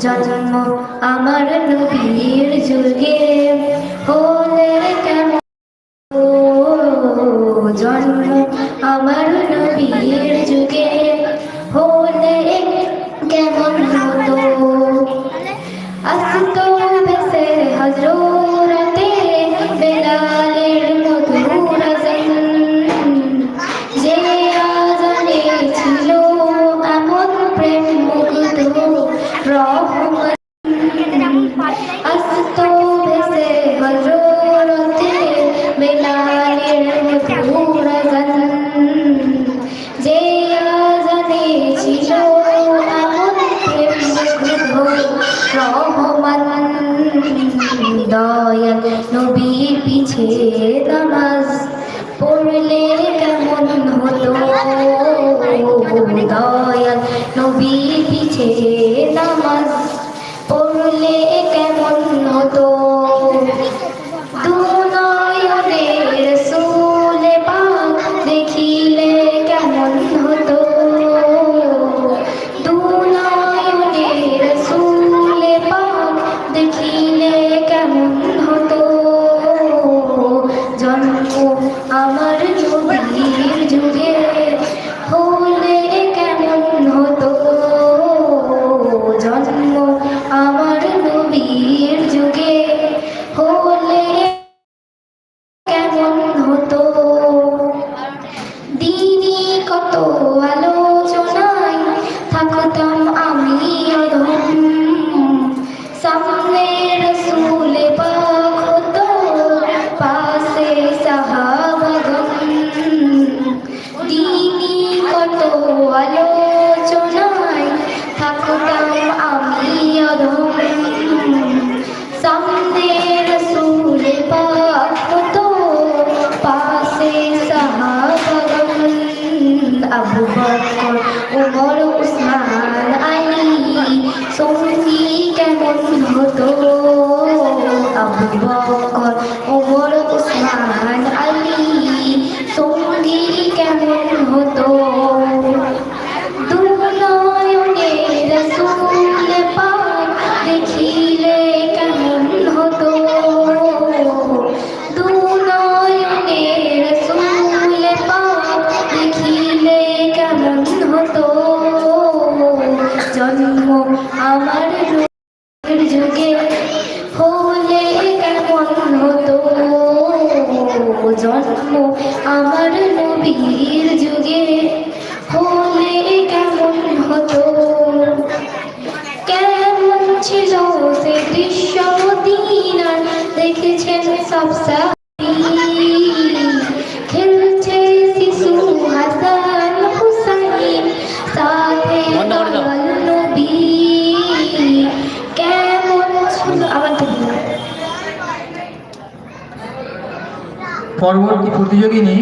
জন্ম আমার নবীর যুগে। হলে কেন জন্ম আমার নবীর যুগে? হলে কেমন হতো? আসতো বেসে হজরত রহমান দয়াল নবীর পিছে নামাজ। como todo. মূর্তি কেমন হতো আবু জন্ম আমার নবীর যুগে হলে কেমন হতো? কেমন ছিল সে দৃশ্য দিনার দেখেছেন সবসা পরবর্তী প্রতিযোগিনী